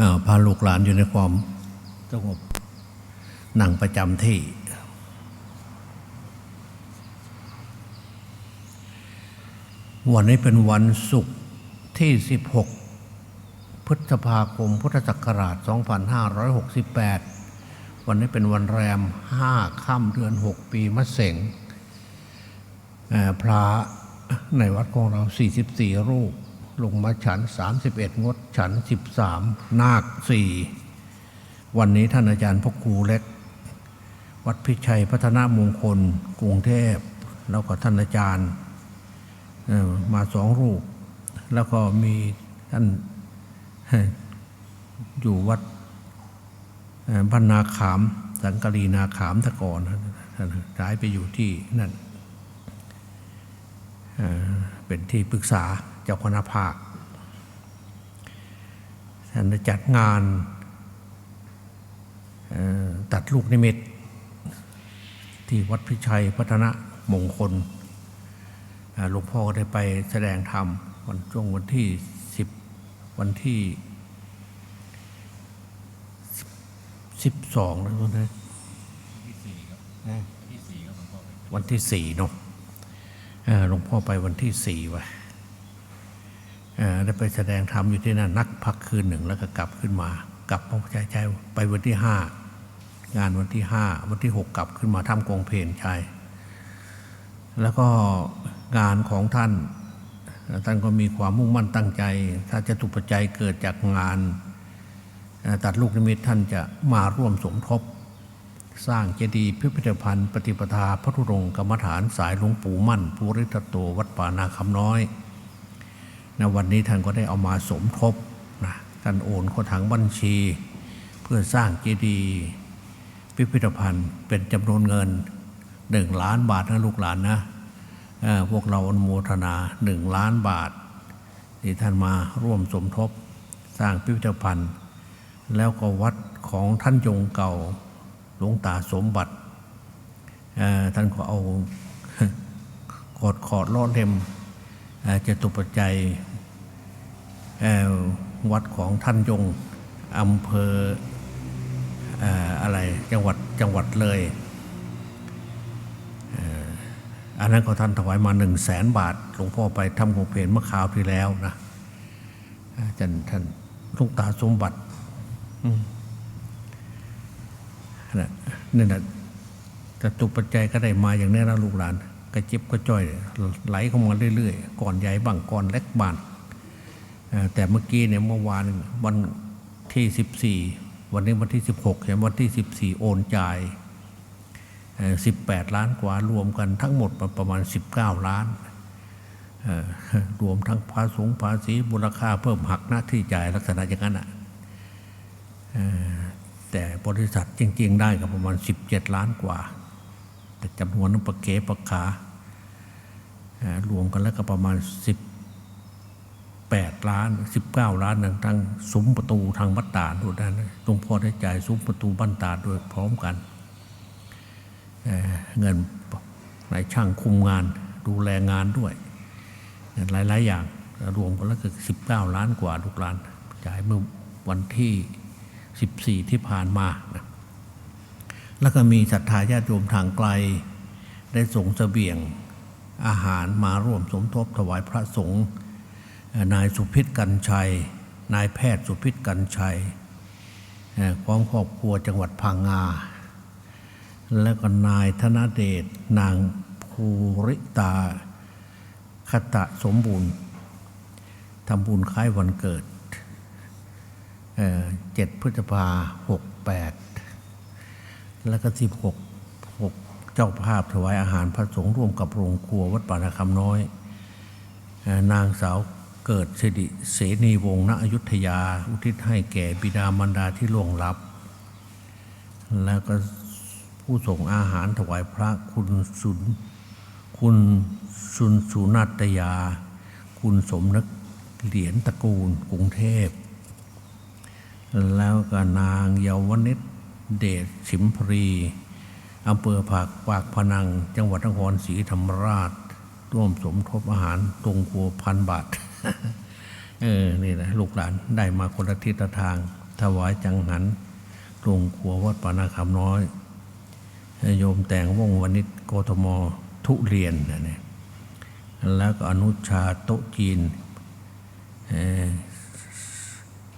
ออพาลูกหลานอยู่ในความสงบนั่งประจำที่ วันนี้เป็นวันศุกร์ที่ 16 พฤษภาคมพุทธศักราช 2568 วันนี้เป็นวันแรม 5 ค่ำเดือน 6 ปีมะเสงพระในวัดของเรา 44 รูป ลงมาฉัน 31 งดฉัน 13 นาค4วันนี้ท่านอาจารย์พ่อครูเล็ก วัดพิชัยพัฒนามงคล กรุงเทพ แล้วก็ท่านอาจารย์มาสองรูป แล้วก็มีท่านอยู่วัดบ้านนาขาม สังกะรีนาขามตะกอนย้ายไปอยู่ที่นั่นเป็นที่ปรึกษา จ้าคณะภาคท่านได้จัดงานเอ่อตัดลูกนิมิต ที่วัดพิชัยพัฒนมงคลอ่าหลวงพ่อก็ได้ไปแสดงธรรมวันช่วงวันที่สิบวันที่สิบสองนะทุกท่านวันที่สี่เนาะเอ่อหลวงพ่อไปวันที่สี่วะเอ่อ ได้ไปแสดงธรรมอยู่ที่นั่นนักพักคืนหนึ่งแล้วก็กลับขึ้นมา กลับพระใจใจไปวันที่ห้างานวันที่ห้าวันที่หกกลับขึ้นมาทำกองเพลนชัยแล้วก็งานของท่านท่านก็มีความมุ่งมั่นตั้งใจ ถ้าจะตุปัจจัยเกิดจากงาน ตัดลูกนิมิตท่านจะมาร่วมสมทบ สร้างเจดีย์พิพิธภัณฑ์ ปฏิปทาพระธุรงกรรมฐานสายหลวงปู่มั่นภูริทัตโตวัดป่านาคำน้อย นะวันนี้ท่านก็ได้เอามาสมทบนะท่านโอนเข้าถังบัญชี เพื่อสร้างเจดีย์พิพิธภัณฑ์เป็นจำนวนเงินหนึ่งล้านบาทนะลูกหลานนะพวกเราอนุโมทนาหนึ่งล้านบาท ที่ท่านมาร่วมสมทบสร้างพิพิธภัณฑ์ แล้วก็วัดของท่านยงเก่าหลวงตาสมบัติท่านก็เอากอดขอดล้อเล่มเอ่อจตุปัจจัย วัดของท่านยงอำเภอออะไรจังหวัดจังหวัดเลยอันนั้นก็ท่านถวายมาหนึ่งแสนบาทหลวงพ่อไปทำของเพลนเมื่อคราวที่แล้วนะอาจารย์ท่านลูกตาสมบัตินั่นน่ะนี่นะแต่ตุปัจจัยก็ได้มาอย่างนี้นะลูกหลาน กระจิบกระจ้อยไหลเข้ามาเรื่อยๆ ก่อนใหญ่บ้างก่อนเล็กบ้าง แต่เมื่อกี้เนี่ยเมื่อวานวันที่สิบสี่วันนี้วันที่สิบหกเห็นวันที่สิบสี่โอนจ่ายสิบแปดล้านกว่ารวมกันทั้งหมดประมาณ 19 ล้านรวมทั้งภาษีภาษีมูลค่าเพิ่มหักหน้าที่จ่ายลักษณะอย่างนั้นอะแต่บริษัทจริง ๆ ได้ก็ประมาณ 17 ล้านกว่า แต่จำนวนนั้นประเกประขารวมกันแล้วก็ประมาณ 8 ล้าน 19 ล้านทั้งทั้งซุ้มประตูทางบัตตาดด้วยนะหลวงพ่อได้จ่ายซุ้มประตูบ้านตาดด้วยพร้อมกันเเงินนายช่างคุมงานดูแลงานด้วยหลายๆอย่างรวมกันแล้วก็สิบเก้าล้านกว่าลูกหลาน จ่ายเมื่อวันที่สิบสี่ที่ผ่านมานะแล้วก็มีศรัทธาญาติโยมทางไกล ได้ส่งเสบียงอาหารมาร่วมสมทบถวายพระสงฆ์ นายสุพิษกันชัย นายแพทย์สุพิษกันชัยเอ่อพร้อมครอบครัวจังหวัดพังงา แล้วก็นายธนเดชนางภูริตาคตะสมบูรณ์ทำบุญคล้ายวันเกิดเจ็ดพฤษภาหกแปดแล้วก็สิบหกหกเจ้าภาพถวายอาหารพระสงฆ์ร่วมกับโรงครัววัดป่านาคำน้อยอนางสาว เกิดสิริเสนีวงศ์ณอยุธยา อุทิศให้แก่บิดามารดาที่ล่วงลับ แล้วก็ผู้ส่งอาหารถวายพระคุณสุนคุณสุนสุนัตยา คุณสมนึกเหรียญตระกูลกรุงเทพ แล้วก็นางเยาวนิชเดชฉิมพรีอำเภอผากปากพนัง จังหวัดนครศรีธรรมราช ร่วมสมทบอาหารตรงครัวพันบาท เออนี่แหละลูกหลานได้มาคนละทิศทาง ถวายจังหันโรงครัววัดปานาคำน้อย โยมแต่งวงวันนิชโกทมทุเรียนนะเนี่ยแล้วก็อนุชาโตจีน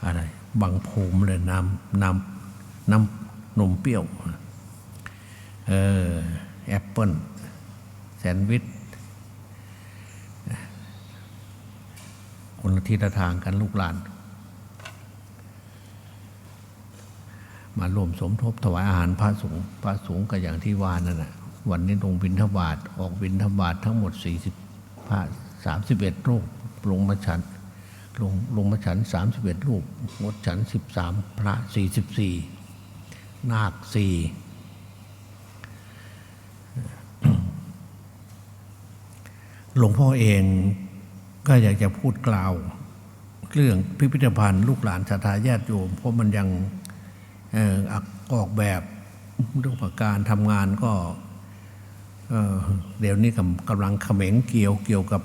อะไรบางภูมิเลยน้ำน้ำน้ำนมเปรี้ยวเออแอปเปิลแซนด์วิช คนละทิศละทางกันลูกหลาน มาร่วมสมทบถวายอาหารพระสงฆ์พระสงฆ์ก็อย่างที่วานนั่นนะวันนี้ลงบินทบาทออกบินทบาททั้งหมด40พระ31รูปลงมาฉันลงลงมาฉัน31รูปงดฉัน13พระ44นาคสี่หลวงพ่อเอง ก็อยากจะพูดกล่าว เรื่องพิพิธภัณฑ์ ลูกหลานศรัทธาญาติโยม เพราะมันยังออกแบบเรื่องประการทำงานก็เเดี๋ยวนี้กำกำลังเขม็งเกี่ยวเกี่ยวกับ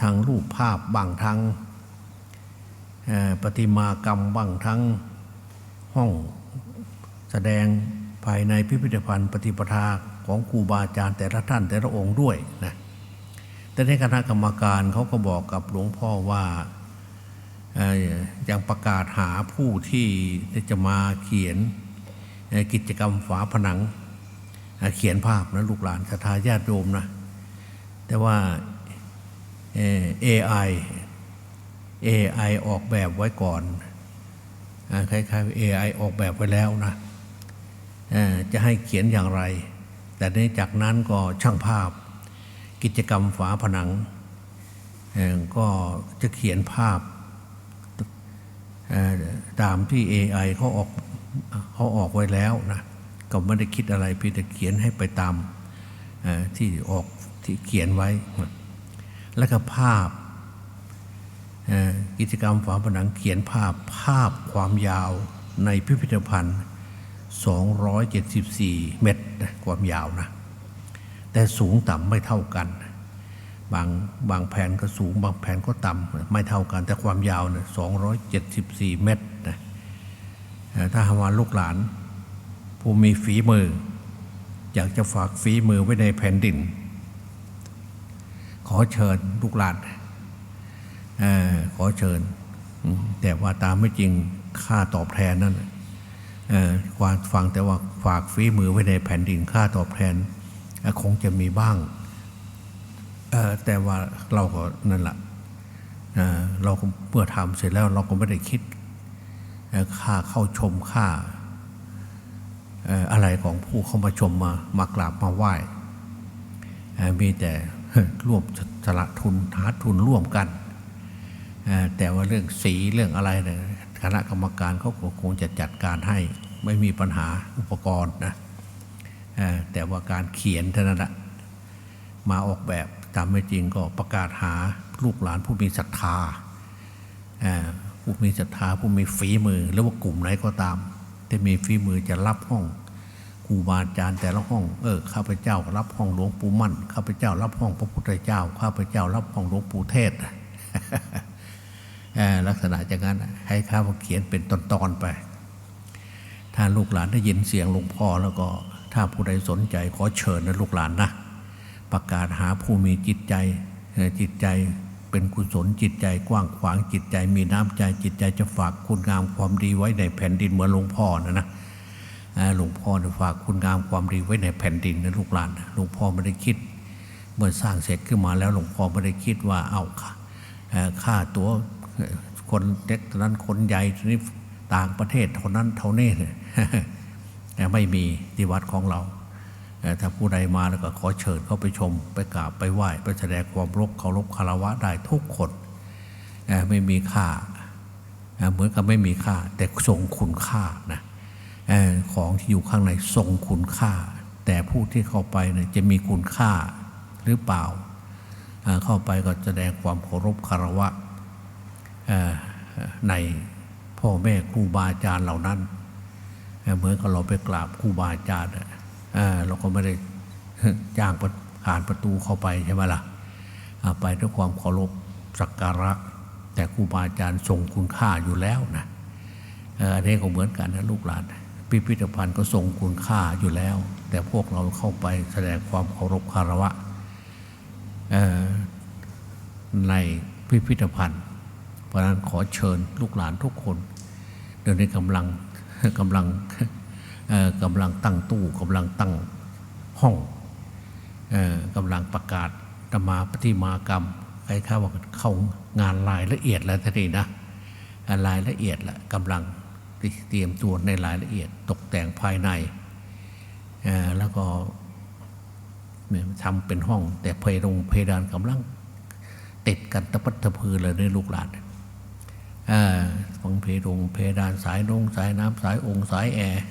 ทางรูปภาพบางทางประติมากรรมบางทั้งห้องแสดงภายในพิพิธภัณฑ์ปฏิปทาของครูบาอาจารย์แต่ละท่านแต่ละองค์ด้วยนะ แต่ในคณะกรรมการเขาก็บอกกับหลวงพ่อว่าเอ่อยังประกาศหาผู้ที่จะมาเขียนกิจกรรมฝาผนัง เขียนภาพนะลูกหลานศรัทธาญาติโยมนะ แต่ว่าเอ่อ AI AI ออกแบบไว้ก่อนอ่าคล้ายๆ AI ออกแบบไว้แล้วนะจะให้เขียนอย่างไร แต่ในจากนั้นก็ช่างภาพ กิจกรรมฝาผนัง ก็จะเขียนภาพตามที่ AI เขาออกเขาออกไว้แล้วนะก็ไม่ได้คิดอะไรเพียงแต่เขียนให้ไปตามที่ออกที่เขียนไว้ แล้วก็ภาพกิจกรรมฝาผนังเขียนภาพภาพความยาวในพิพิธภัณฑ์ 274 เมตรความยาวนะ แต่สูงต่ำไม่เท่ากัน บางบางแผ่นก็สูงบางแผ่นก็ต่ำไม่เท่ากัน แต่ความยาวเนี่ย274เมตรนะเอ่อถ้าหากว่าลูกหลาน ผู้มีฝีมือ อยากจะฝากฝีมือไว้ในแผ่นดิน ขอเชิญลูกหลานอขอเชิญ แต่ว่าตามไม่จริงค่าตอบแทนนั้นความฟังแต่ว่าฝากฝีมือไว้ในแผ่นดินค่าตอบแทน คงจะมีบ้าง แต่ว่าเราก็นั่นแหละเเราเมื่อทำเสร็จแล้วเราก็ไม่ได้คิดค่าเข้าชมค่าอะไรของผู้เข้ามาชมมามากราบมาไหว้มีแต่ร่วมสละทุนหาทุนร่วมกัน แต่ว่าเรื่องสีเรื่องอะไรเนี่ยคณะกรรมการเขาคงจะจัดการให้ไม่มีปัญหาอุปกรณ์นะ แต่ว่าการเขียนเท่านั้นละมาออกแบบตามไม่จริงก็ประกาศหาลูกหลานผู้มีศรัทธาผู้มีศรัทธาผู้มีฝีมือหรือว่ากลุ่มไหนก็ตามที่มีฝีมือจะรับห้องครูบาอาจารย์แต่ละห้องเออข้าพเจ้ารับห้องหลวงปู่มั่นข้าพเจ้ารับห้องพระพุทธเจ้า ข้าพเจ้ารับห้องหลวงปู่เทศเลักษณะอย่างนั้นให้ข้าพเขียนเป็นตอนๆไป ถ้าลูกหลานได้ยินเสียงหลวงพ่อแล้วก็ ถ้าผู้ใดสนใจขอเชิญนะลูกหลานนะ ประกาศหาผู้มีจิตใจจิตใจเป็นกุศลจิตใจกว้างขวางจิตใจ มีน้ำใจจิตใจจะฝากคุณงามความดีไว้ในแผ่นดินเหมือนหลวงพ่อนะนะหลวงพ่อฝากคุณงามความดีไว้ในแผ่นดินนะลูกหลานหลวงพ่อไม่ได้คิด เมื่อสร้างเสร็จขึ้นมาแล้วหลวงพ่อไม่ได้คิดว่าเอาค่ะค่าตัวคนเล็กนั้นคนใหญ่นี้ต่างประเทศเท่านั้นเท่านี้เนี่ย ไม่มีที่วัดของเราถ้าผู้ใดมาแล้วก็ขอเชิญเข้าไปชม ไปกราบไปไหว้ไปแสดงความรบเคารพคารวะได้ทุกคนไม่มีค่าเหมือนกับไม่มีค่า แต่ทรงคุณค่านะของที่อยู่ข้างในทรงคุณค่า แต่ผู้ที่เข้าไปเนี่ยจะมีคุณค่าหรือเปล่า เข้าไปก็แสดงความเคารพคารวะในพ่อแม่ครูบาอาจารย์เหล่านั้น เหมือนกับเราไปกราบครูบาอาจารย์เราก็ไม่ได้จ้างผ่านประตูเข้าไปใช่ไหมล่ะอ่าไปด้วยความเคารพสักการะ แต่ครูบาอาจารย์ทรงคุณค่าอยู่แล้วนะอันนี้ก็เหมือนกันนะลูกหลานพิพิธภัณฑ์ก็ทรงคุณค่าอยู่แล้ว แต่พวกเราเข้าไปแสดงความเคารพคารวะในพิพิธภัณฑ์ เพราะนั้นขอเชิญลูกหลานทุกคน เดี๋ยวนี้กำลัง กำลังกำลังตั้งตู้กำลังตั้งห้องกำลังประกาศธรรมาปฏิมากรรมใครข้าว่าเข้างานรายละเอียดแล้วทีนี้นะรายละเอียดละกำลังเตรียมตัวในรายละเอียดตกแต่งภายในแล้วก็ทำเป็นห้อง แต่เพดงเพดานกำลังติดกันตะปัดตะพือเลยในลูกหลาน ของเพดงเพดานสายนงสายน้ำสายองค์สายแอร์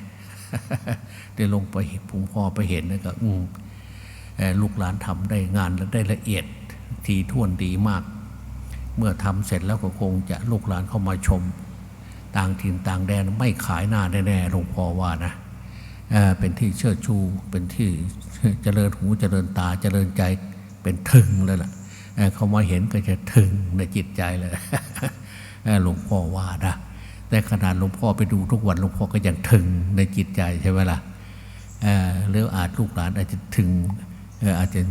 ได้ลงไปพุงพ่อไปเห็นนะก็อืมลูกหลานทำได้งานและได้ละเอียดทีท่วนดีมาก เมื่อทำเสร็จแล้วก็คงจะลูกหลานเข้ามาชม ต่างถิ่นต่างแดนไม่ขายหน้าแน่ๆหลวงพ่อว่านะเเป็นที่เชิดชู เป็นที่เจริญหูเจริญตาเจริญใจเป็นถึงเลยล่ะเอ่อเขามาเห็นก็จะถึงในจิตใจเลย หลวงพ่อว่านะแต่ขนาดหลวงพ่อไปดูทุกวันหลวงพ่อก็ยังถึงในจิตใจใช่ไหมล่ะเอ่อหรืออาจลูกหลานอาจจะถึงอาจจะ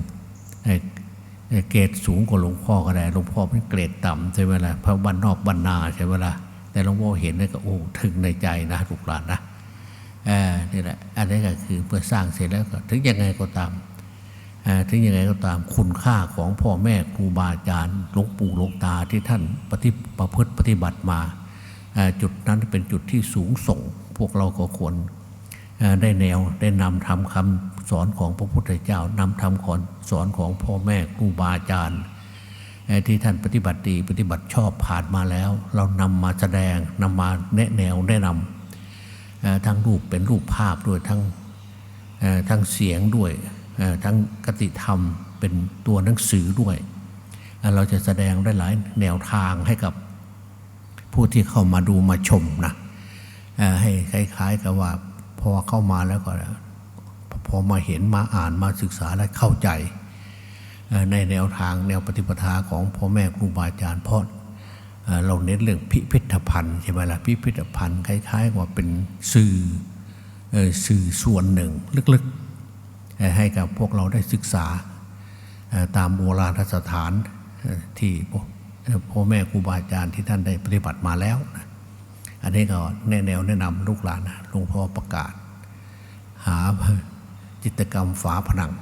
เกรดสูงกว่าหลวงพ่อก็ได้หลวงพ่อเป็นเกรดต่ำใช่ไหมล่ะเพราะบ้านนอกบ้านนาใช่ไหมล่ะแต่หลวงพ่อเห็นนี่ก็โอ้ถึงในใจนะลูกหลานนะนี่แหละอันนี้ก็คือเพื่อสร้างเสร็จแล้วก็ถึงยังไงก็ตาม ถึงยังไงก็ตามคุณค่าของพ่อแม่ครูบาอาจารย์หลวงปู่หลวงตาที่ท่านปฏิประพฤติปฏิบัติมา จุดนั้นเป็นจุดที่สูงส่ง พวกเราก็ควรได้แนวได้นำทำคำสอนของพระพุทธเจ้านำทำขอนสอนของพ่อแม่ครูบาอาจารย์ที่ท่านปฏิบัติดีปฏิบัติชอบผ่านมาแล้ว เรานำมาแสดงนำมาแนะแนวแนะนำทั้งรูปเป็นรูปภาพด้วยทั้งทั้งเสียงด้วย ทั้งกติธรรมเป็นตัวหนังสือด้วย เราจะแสดงได้หลายแนวทางให้กับผู้ที่เข้ามาดูมาชมนะให้คล้ายๆกับว่าพอเข้ามาแล้วก็พอมาเห็นมาอ่านมาศึกษาและเข้าใจในแนวทางแนวปฏิปทาของพ่อแม่ครูบาอาจารย์เพราะเอ่อเราเน้นเรื่องพิพิธภัณฑ์ใช่ไหมล่ะพิพิธภัณฑ์คล้ายๆว่าเป็นสื่อสื่อส่วนหนึ่งลึกๆ ให้กับพวกเราได้ศึกษาตามโบราณสถานที่พ่อพ่อแม่ครูบาอาจารย์ที่ท่านได้ปฏิบัติมาแล้ว อันนี้ก็แนแนวแนะนำลูกหลานหลวงพ่อประกาศ หาจิตกรรมฝาผนัง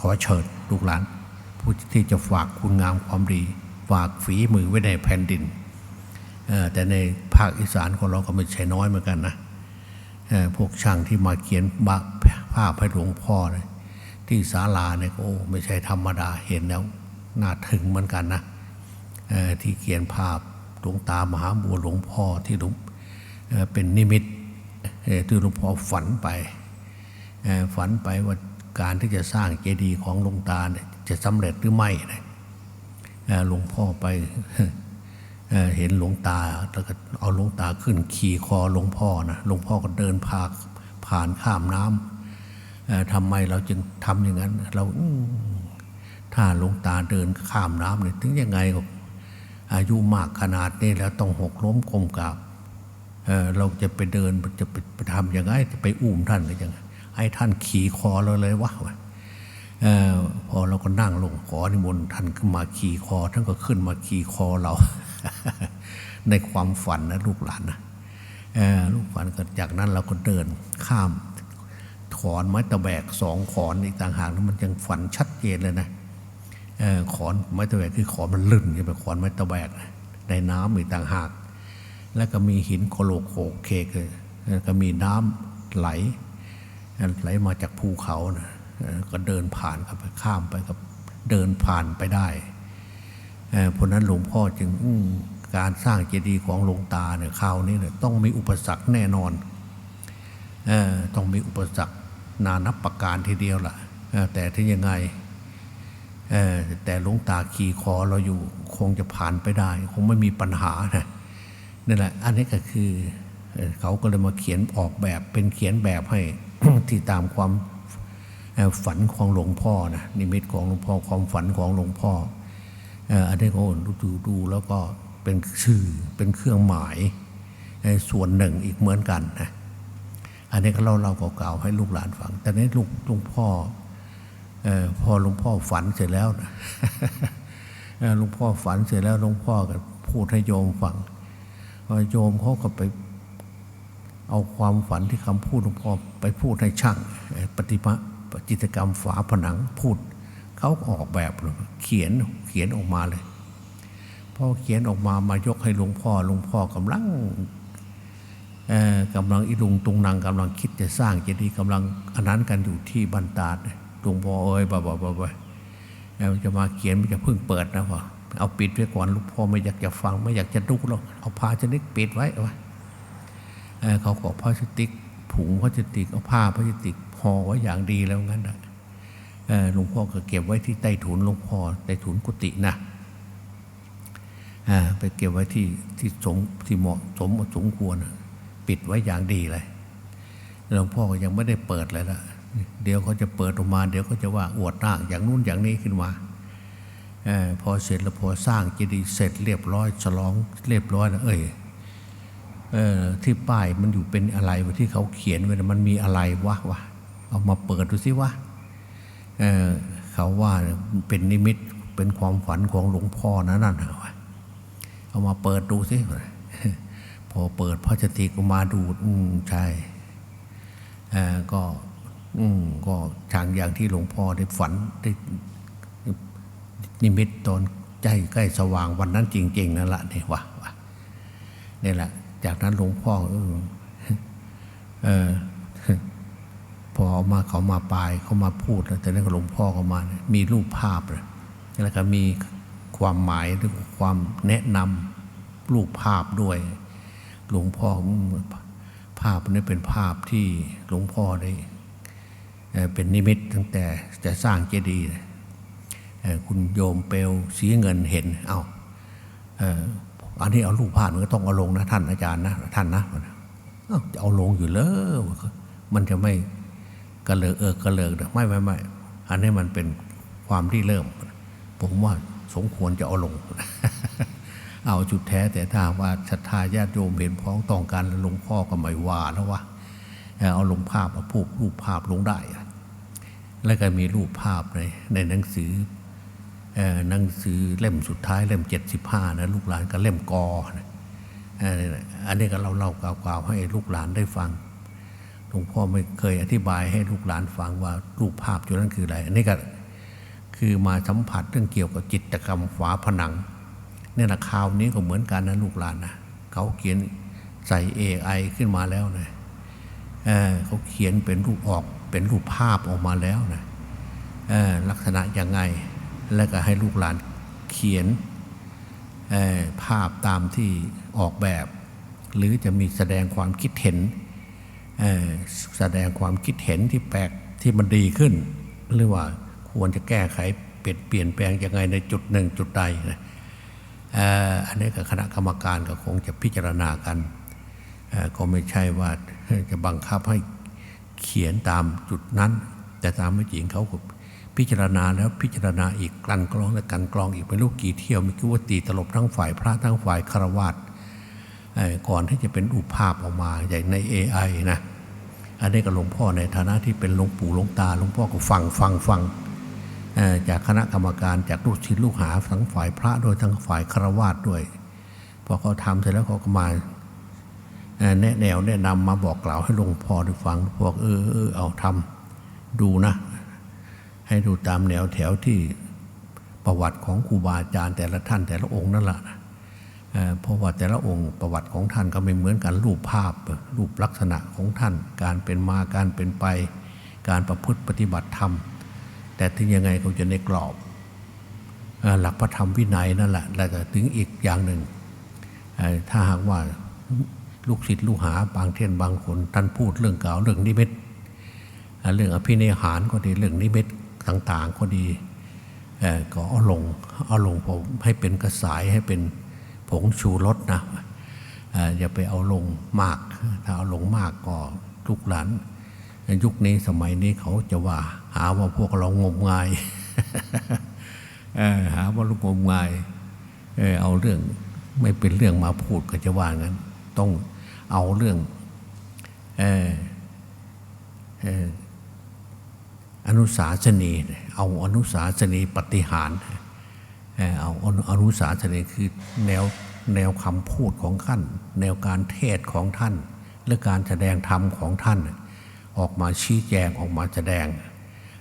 ขอเชิญลูกหลานผู้ที่จะฝากคุณงามความดี ฝากฝีมือไว้ในแผ่นดิน แต่ในภาคอีสานของเราก็ไม่ใช่น้อยเหมือนกันนะ พวกช่างที่มาเขียนบภาพให้หลวงพ่อเนี่ยที่ศาลาเนี่ยโอ้ไม่ใช่ธรรมดาเห็นแล้วน่าถึงเหมือนกันนะที่เขียนภาพหลวงตามหาบัวหลวงพ่อที่หลวงเเป็นนิมิตที่หลวงพ่อฝันไปฝันไปว่าการที่จะสร้างเจดีย์ของหลวงตาเนี่ยจะสำเร็จหรือไม่หลวงพ่อไป เห็นหลวงตาแล้วก็เอาหลวงตาขึ้นขี่คอหลวงพ่อนะหลวงพ่อก็เดินพาผ่านข้ามน้ำเอ่อทำไมเราจึงทำอย่างนั้น เราถ้าหลวงตาเดินข้ามน้ำเนี่ยถึงยังไงก็อายุมากขนาดนี้แล้วต้องหกล้มกลมกราบเเราจะไปเดินจะไปไปทำยังไงจะไปอุ้มท่านหรือยังไงให้ท่านขี่คอเราเลยวะออพอเราก็นั่งลงขอนิมนต์ท่านขึ้นมาขี่คอ ท่านก็ขึ้นมาขี่คอเรา ในความฝันนะลูกหลานนะลูกฝันก็จากนั้นเราก็เดินข้ามขอนไม้ตะแบกสองขอนอีกต่างหากแล้วมันยังฝันชัดเจนเลยนะอขอนไม้ตะแบกคือขอนมันลื่นใช่ไหมขอนไม้ตะแบกในน้ำอีกต่างหาก แล้วก็มีหินโคโลโคเคกเลยแล้วก็มีน้ำไหลไหลมาจากภูเขานะเอ่อก็เดินผ่านครับข้ามไปกับเดินผ่านไปได้ เพราะนั้นหลวงพ่อจึงการสร้างเจดีย์ของหลวงตาเนี่ยคราวนี้เนี่ยต้องมีอุปสรรคแน่นอนอต้องมีอุปสรรคนานับประการทีเดียวล่ะแต่ที่ยังไงแต่หลวงตาขี่คอเราอยู่คงจะผ่านไปได้ คงไม่มีปัญหานะนั่นแหละอันนี้ก็คือเขาก็เลยมาเขียนออกแบบเป็นเขียนแบบให้ที่ตามความฝันของหลวงพ่อนะนิมิตของหลวงพ่อความฝันของหลวงพ่อ อันนี้ก็ดูดูดูแล้วก็เป็นชื่อเป็นเครื่องหมายส่วนหนึ่งอีกเหมือนกันนะอันนี้ก็เราเราเก่าๆให้ลูกหลานฟัง แต่นี้ลูกลุงพ่อออพอหลวงพ่อฝันเสร็จแล้วนะหลวงพ่อฝันเสร็จแล้วหลวงพ่อก็พูดให้โยมฟังโยมเขาก็ไปเอาความฝันที่คำพูดหลวงพ่อไปพูดให้ช่างปฏิมาจิตกรรมฝาผนังพูด เขาออกแบบเลยเขียนเขียนออกมาเลยพอเขียนออกมามายกให้หลวงพ่อหลวงพ่อกำลังกำลังอีลุงตุงนางกำลังคิดจะสร้างเจดีย์กำลังอันนั้นกันอยู่ที่บันตาดหลวงพ่อเอ้ยบ้าบ้าบ้าบ้าเอ่อจะมาเขียนมันจะเพิ่งเปิดนะพ่อเอาปิดไว้ก่อนหลวงพ่อไม่อยากจะฟังไม่อยากจะดูหรอกเอาผ้าชนิดปิดไว้เอาไว้เขาก็เอพลาสติกผงพลาสติกเอาผ้าพลาสติกห่อไว้อย่างดีแล้วงั้นนะ หลวงพ่อก็เก็บไว้ที่ใต้ถุนหลวงพ่อใต้ถุนกุฏินะอ่าไปเก็บไว้ที่ที่สมที่เหมาะสมสมควรปิดไว้อย่างดีเลยหลวงพ่อก็ยังไม่ได้เปิดเลยละเดี๋ยวเขาจะเปิดออกมา เดี๋ยวเขาจะว่าอวดหน้าอย่างนู้นอย่างนี้ขึ้นมาอพอเสร็จแล้วพอสร้างเจดีย์เสร็จเรียบร้อยฉลองเรียบร้อยแล้วเอ้ยเออที่ป้ายมันอยู่เป็นอะไรวะที่เขาเขียนไว้มันมีอะไรวะวะเอามาเปิดดูสิวะ เเขาว่าเป็นนิมิตเป็นความฝันของหลวงพ่อนะนั่นนะวะเอามาเปิดดูสิพอเปิดพระจติกออกมาดูอืมใช่ก็อืมก็ทางอย่างที่หลวงพ่อได้ฝันได้นิมิตตอนใจใกล้สว่างวันนั้นจริง ๆนั่นแหละนี่วะนี่แหละ จากนั้นหลวงพ่อเออ พอเอามาเขามาปลายเขามาพูดแต่นั้นหลวงพ่อก็มา มีรูปภาพเลยแล้วก็มีความหมายหรือความแนะนำรูปภาพด้วย หลวงพ่อภาพนี้เป็นภาพที่หลวงพ่อได้เป็นนิมิตตั้งแต่จะสร้างเจดีย์คุณโยมเปลวสีเงินเห็น เอาเอ่ออันนี้เอารูปภาพมันก็ต้องเอาลงนะท่านอาจารย์นะท่านนะเอาจะเอาลงอยู่เลยมันจะไม่ กระเลิกเออกระเลิกไม่ไม่ไม่อันนี้มันเป็นความที่เริ่ม ผมว่าสมควรจะเอาลง เอาจุดแท้แต่ถ้าว่าศรัทธาญาติโยมเห็นพ้องต้องการหลวงพ่อก็ไม่ว่าแล้วว่าเอาลงภาพมาพูดรูปภาพลงได้ แล้วก็มีรูปภาพในในหนังสือหนังสือเล่มสุดท้ายเล่มเจ็ดสิบห้านะลูกหลานก็เล่มกอนะเอ่ออันนี้ก็เราเล่ากล่าวๆให้ลูกหลานได้ฟัง หลวงพ่อไม่เคยอธิบายให้ลูกหลานฟังว่ารูปภาพจุดนั้นคืออะไรอันนี้ก็คือมาสัมผัสเรื่องเกี่ยวกับจิตกรรมฝาผนังเนี่ยนะคราวนี้ก็เหมือนกันนะลูกหลานนะเขาเขียนใส่ AI ขึ้นมาแล้วนะเเขาเขียนเป็นรูปออกเป็นรูปภาพออกมาแล้วนะลักษณะยังไง แล้วก็ให้ลูกหลานเขียนภาพตามที่ออกแบบ หรือจะมีแสดงความคิดเห็น แสดงความคิดเห็นที่แปลกที่มันดีขึ้น หรือว่าควรจะแก้ไขเปลี่ยนเปลี่ยนแปลงยังไงในจุดหนึ่งจุดใดนะอันนี้ก็คณะกรรมการก็คงจะพิจารณากัน ก็ไม่ใช่ว่าจะบังคับให้เขียนตามจุดนั้น แต่ตามไม่จริงเขาก็พิจารณาแล้วพิจารณาอีกกลั่นกรองและกันกรองอีกไม่รู้กี่เที่ยวมีคิดว่าตีตลบทั้งฝ่ายพระทั้งฝ่ายคารวาสเก่อนที่จะเป็นรูปภาพออกมาอย่ใน AI นะอันนี้ก็หลวงพ่อในฐานะที่เป็นหลวงปู่หลวงตาหลวงพ่อก็ฟังฟังฟังจากคณะกรรมการจากลูกศิษย์ลูกหาทั้งฝ่ายพระด้วยทั้งฝ่ายคารวาสด้วยพอเขาทำเสร็จแล้วเขาก็มาแนะแนวแนะนำมาบอกกล่าวให้หลวงพ่อได้ฟังบอกเออเออเอาทำดูนะ ให้ดูตามแนวแถวที่ประวัติของครูบาอาจารย์แต่ละท่านแต่ละองค์นั่นแหละ เพราะว่าแต่ละองค์ประวัติของท่านก็ไม่เหมือนกันรูปภาพรูปลักษณะของท่าน การเป็นมาการเป็นไป การประพฤติปฏิบัติธรรม แต่ถึงยังไงก็จะในกรอบหลักพระธรรมวินัยนั่นแหละแล้วก็ถึงอีกอย่างหนึ่งถ้าหากว่าลูกศิษย์ลูกหาบางเท่นบางคนท่านพูดเรื่องเก่าเรื่องนิมิตเอ่อเรื่องอภินิหารก็ดีเรื่องนิมิตต่าง ๆ ก็ดีเอ่อก็เอาลงเอาลงผมให้เป็นกระสายให้เป็น ผงชูรสนะอย่าไปเอาลงมาก ถ้าเอาลงมากก็ลูกหลานยุคนี้สมัยนี้เขาจะว่า หาว่าพวกเรางมงายหาว่าลูกงมงายเอาเรื่องไม่เป็นเรื่องมาพูดก็จะว่างั้น ต้องเอาเรื่องอนุสาสนี เอาอนุสาสนีปฏิหารเเอาอนุสาสนีคือแนวแนวคำพูดของท่าน แนวการเทศของท่าน และการแสดงธรรมของท่าน ออกมาชี้แจงออกมาแสดง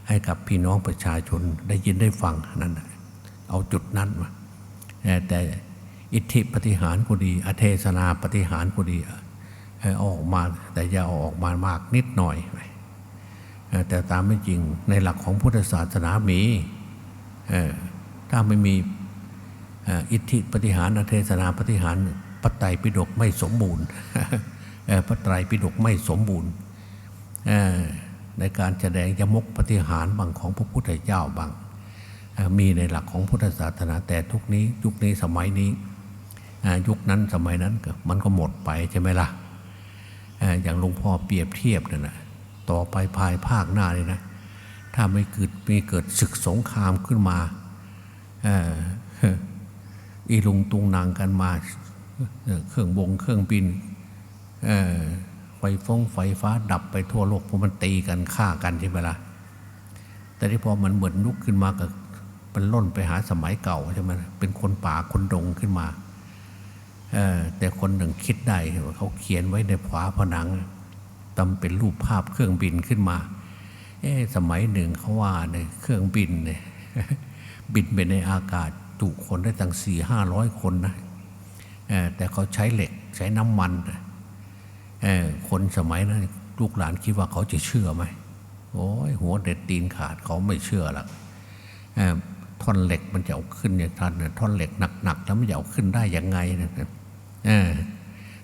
ให้กับพี่น้องประชาชนได้ยินได้ฟังนั่นน่ะเอาจุดนั้นมาแต่อิทธิปฏิหารก็ดีอเทศนาปฏิหารก็ดีอออกมาแต่อย่าออกมามากนิดหน่อย แต่ตามไม่จริงในหลักของพุทธศาสนามีเอ ถ้าไม่มีอิทธิปฏิหารอเทศนาปฏิหารพระไตรปิฎกไม่สมบูรณ์พระไตรปิฎกไม่สมบูรณ์ในการแสดงยมกปฏิหารบางของพระพุทธเจ้าบางมีในหลักของพุทธศาสนาแต่ทุกนี้ยุคนี้สมัยนี้ยุคนั้นสมัยนั้นมันก็หมดไปใช่ไหมล่ะเอ่ออย่างหลวงพ่อเปรียบเทียบนั่นนะต่อไปภายภาคหน้าเลยนะ ถ้าไม่เกิดมีเกิดศึกสงครามขึ้นมา อีลุงตุงนางกันมา เครื่องบงเครื่องบินไฟฟงไฟฟ้าดับไปทั่วโลกเพราะมันตีกันฆ่ากันใช่ไหมล่ะแต่ที่พอมันเหมือนลุกขึ้นมาก็มันล่นไปหาสมัยเก่าใช่ไหมเป็นคนป่าคนดงขึ้นมาแต่คนหนึ่งคิดได้ว่าเขาเขียนไว้ในฝาผนังตำเป็นรูปภาพเครื่องบินขึ้นมา เอสมัยหนึ่งเขาว่าเนี่ยเครื่องบินเนี่ย บินไปในอากาศจุคนได้ตั้งสี่ห้าร้อยคนนะแต่เขาใช้เหล็กใช้น้ำมันคนสมัยนั้นลูกหลานคิดว่าเขาจะเชื่อไหมโอ้ยหัวเด็ดตีนขาดเขาไม่เชื่อหรอกท่อนเหล็กมันจะเอาขึ้นอย่างทันท่อนเหล็กหนักๆแล้วมันจะเอาขึ้นได้ยังไงนะ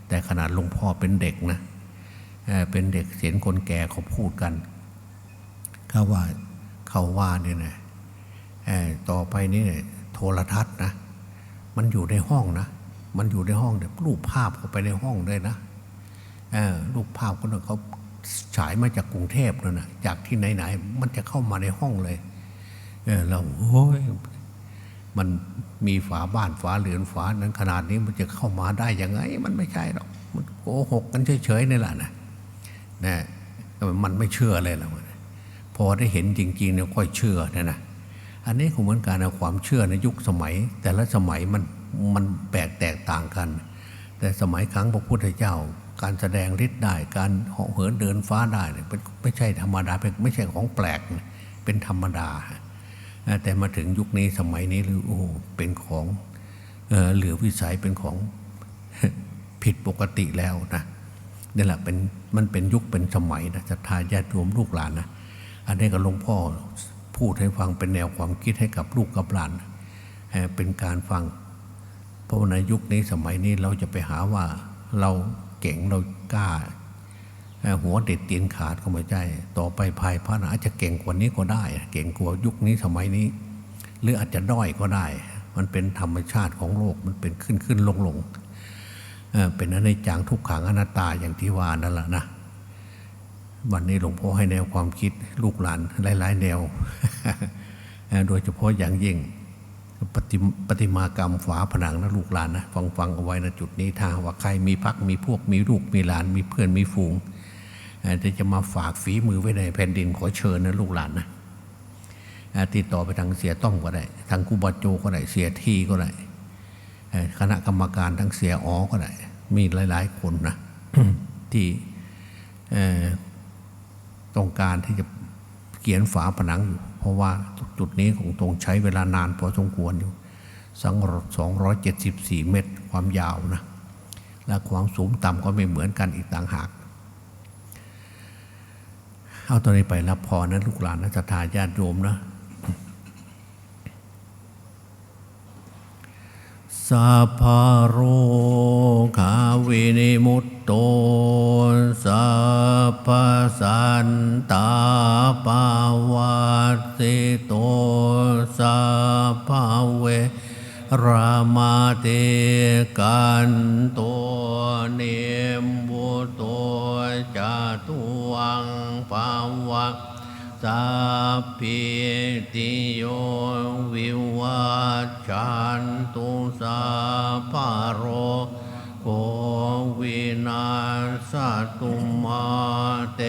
แต่ขนาดหลวงพ่อเป็นเด็กนะเป็นเด็กเสียนคนแก่เขาพูดกันเขาว่าเขาว่าเนี่ยนะ ต่อไปนี่โทรทัศน์นะ มันอยู่ในห้องนะ มันอยู่ในห้องเดี๋ยวรูปภาพเข้าไปในห้องด้วยนะรูปภาพคนนั้นเขาฉายมาจากกรุงเทพนั่นนะจากที่ไหนๆมันจะเข้ามาในห้องเลยเเราโอ้ยมันมีฝาบ้านฝาเหรือนฝานั้นขนาดนี้มันจะเข้ามาได้ยังไง มันไม่ใช่หรอกมันโกหกกันเฉยๆนี่แหละนะนะมันไม่เชื่อเลยละพอได้เห็นจริงๆเนี่ยค่อยเชื่อนะนะ อันนี้คงเหมือนการเอาความเชื่อในยุคสมัย แต่ละสมัยมันมันแปลกแตกต่างกัน แต่สมัยครั้งพระพุทธเจ้า การแสดงฤทธิ์ได้ การเหาะเหินเดินฟ้าได้เนี่ยเป็นไม่ใช่ธรรมดาเป็นไม่ใช่ของแปลกเป็นธรรมดา แต่มาถึงยุคนี้สมัยนี้หรือโอ้เป็นของเออเหลือวิสัยเป็นของผิดปกติแล้วนะนี่แหละเป็นมันเป็นยุคเป็นสมัยนะจะทายาติรวมลูกหลานนะอันนี้ก็หลวงพ่อ พูดให้ฟังเป็นแนวความคิดให้กับลูกกับหลานเป็นการฟัง เพราะในยุคนี้สมัยนี้เราจะไปหาว่าเราเก่งเรากล้า หัวเด็ดเตียนขาดก็ไม่ใช่ต่อไปภายภาคหน้าอาจจะเก่งกว่านี้ก็ได้ เก่งกว่ายุคนี้สมัยนี้ หรืออาจจะด้อยก็ได้ มันเป็นธรรมชาติของโลกมันเป็นขึ้นขึ้นลงลงเอ่อเป็นอนิจจังทุกขังอนัตตาอย่างที่ว่านั่นแหละนะ วันนี้หลวงพ่อให้แนวความคิดลูกหลานหลาย ๆ แนว โดยเฉพาะอย่างยิ่งปฏิปฏิมากรรมฝาผนังนะลูกหลานนะฟังฟังเอาไว้นะจุดนี้ถ้าว่าใครมีพักมีพวกมีลูกมีหลานมีเพื่อนมีฝูงเอ่อที่จะมาฝากฝีมือไว้ในแผ่นดินขอเชิญนะลูกหลานนะเอ่ติดต่อไปทางเสียต้อมก็ได้ทางกูบาโจก็ได้เสียทีก็ได้คณะกรรมการทั้งเสียอ๋อก็ได้มีหลาย ๆ คนนะที่ ต้องการที่จะเขียนฝาผนังอยู่ เพราะว่าจุดนี้คงต้องใช้เวลานานพอสมควรอยู่สังสองร้อยเจ็ดสิบสี่เมตรความยาวนะ และความสูงต่ำก็ไม่เหมือนกันอีกต่างหาก เอาตอนนี้ไปรับพรนะลูกหลานนะจะทายาติโยมนะสัพพโรคาวินิมุต โตสัพพสันตาปาวัตสิโตสัพพเวรามาเตกันโตเนมบุโตจาตุวังปาวะสัพพิติโยวิวัชชันตุสัพพโรว นาสตุมาเต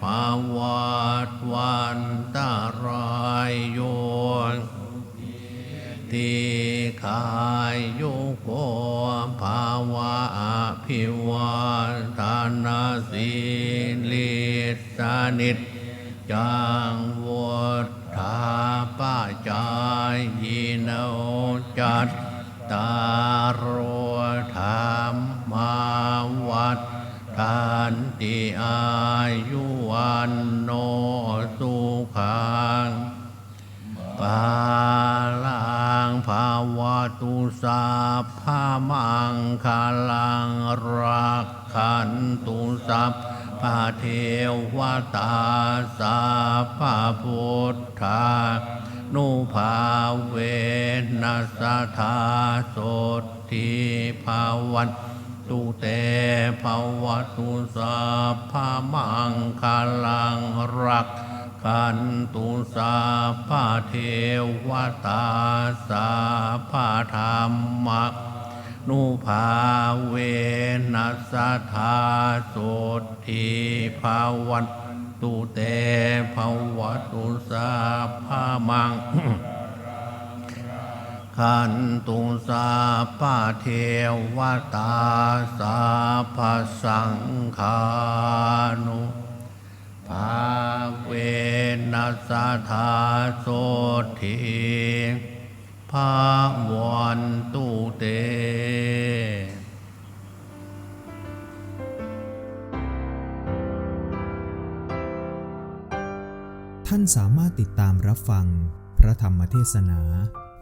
ภาวัตวันตารายโยติขายโยโกภาวะภิวันทานาสิลิสานิจจังวุฒาปาจายยินโนจัตตาร ทันติอายุวันโนสุขังปาลังภาวะตุสาพามังคาลังรักขันตุสัพพะเทวตาสาพะพุทธานุภาเวนัสธาโสทิภาวันตุเต ภาวตุสาพามังคาลังรักขันตุสาพาเทวตาสาพาธรรมะนุภาเวนัสธาโสทิภาวันตุเตภาวตุสาพามัง ขันตุสาปาเทวตาสาพสังขานุภาเวนัสธาโสทิภาวันตุเตท่านสามารถติดตามรับฟังพระธรรมเทศนา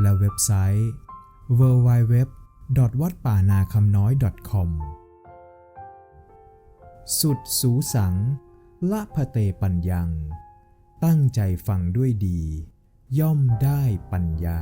และเว็บไซต์ www. วัดป่านาคำน้อย .com สุดสูสัง ละพะเตปัญญัง ตั้งใจฟังด้วยดี ย่อมได้ปัญญา